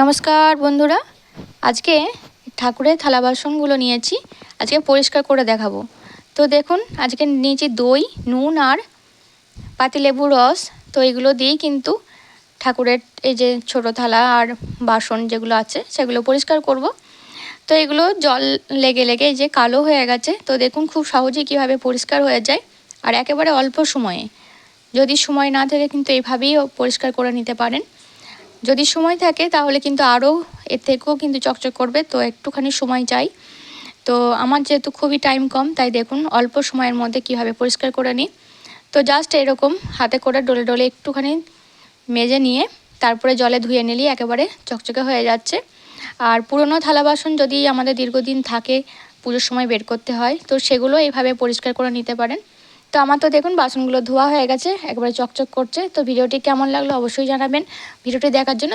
নমস্কার বন্ধুরা। আজকে ঠাকুরের থালা বাসনগুলো নিয়েছি। আজকে পরিষ্কার করে দেখাবো। তো দেখুন, আজকে নিয়েছি দই, নুন আর পাতিলেবুর রস। তো এগুলো দিয়েই কিন্তু ঠাকুরের এই যে ছোটো থালা আর বাসন যেগুলো আছে, সেগুলো পরিষ্কার করব। তো এগুলো জল লেগে লেগে যে কালো হয়ে গেছে। তো দেখুন, খুব সহজেই কীভাবে পরিষ্কার হয়ে যায়। আর একেবারে অল্প সময়ে। যদি সময় না থাকে কিন্তু এইভাবেই পরিষ্কার করে নিতে পারেন। যদি সময় থাকে, তাহলে কিন্তু আরও এর থেকেও কিন্তু চকচক করবে। তো একটুখানি সময় চাই। তো আমার যেহেতু খুবই টাইম কম, তাই দেখুন অল্প সময়ের মধ্যে কীভাবে পরিষ্কার করে নিই। তো জাস্ট এরকম হাতে করে ডলে ডলে একটুখানি মেজে নিয়ে তারপরে জলে ধুয়ে নিলেই একেবারে চকচকে হয়ে যাচ্ছে। আর পুরনো থালা বাসন যদি আমাদের দীর্ঘদিন থাকে, পুজোর সময় বের করতে হয়, তো সেগুলো এইভাবে পরিষ্কার করে নিতে পারেন। তো আমার তো দেখুন বাসনগুলো ধোয়া হয়ে গেছে, একবারে চকচক করছে। তো ভিডিওটি কেমন লাগল অবশ্যই জানাবেন। ভিডিওটি দেখার জন্য